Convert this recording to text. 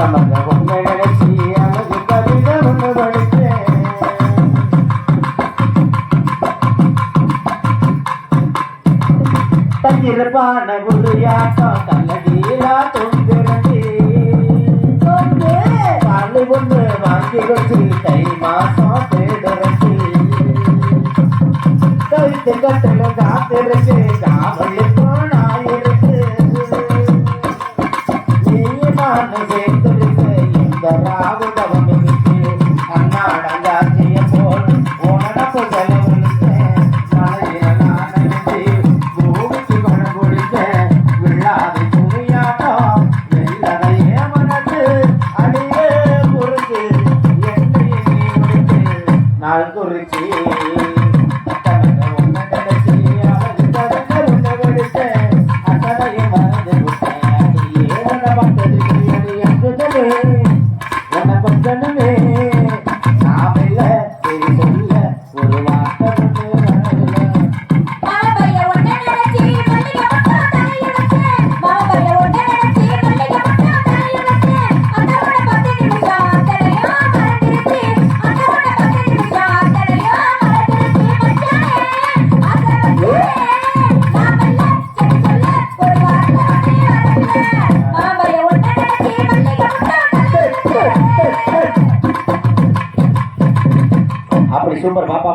தமக உண்மை நினைச்சி அழகு கவிதை ஒன்று படித்தேன் தங்கிருப்பான குருயாட்டம் கல்லடியிலா தொங்கிருந்து காலை ஒன்று வாங்கி வச்சு கை மாசம் தேடரசு கவிதை கட்டல காத்திரசு காவலுக்கு மான சேர்த்திருக்கு இந்த ராகு தவம் இருக்கு போல் உனக்கு செலவழித்தேன் மலையில நான் நினைச்சு பூமிக்கு மனம் குடித்தேன் விழாது துணியாட்டம் வெள்ளதையே மனது அடியே என்னையே நீ நாள் குறிச்சி. சூப்பர் பாப்பா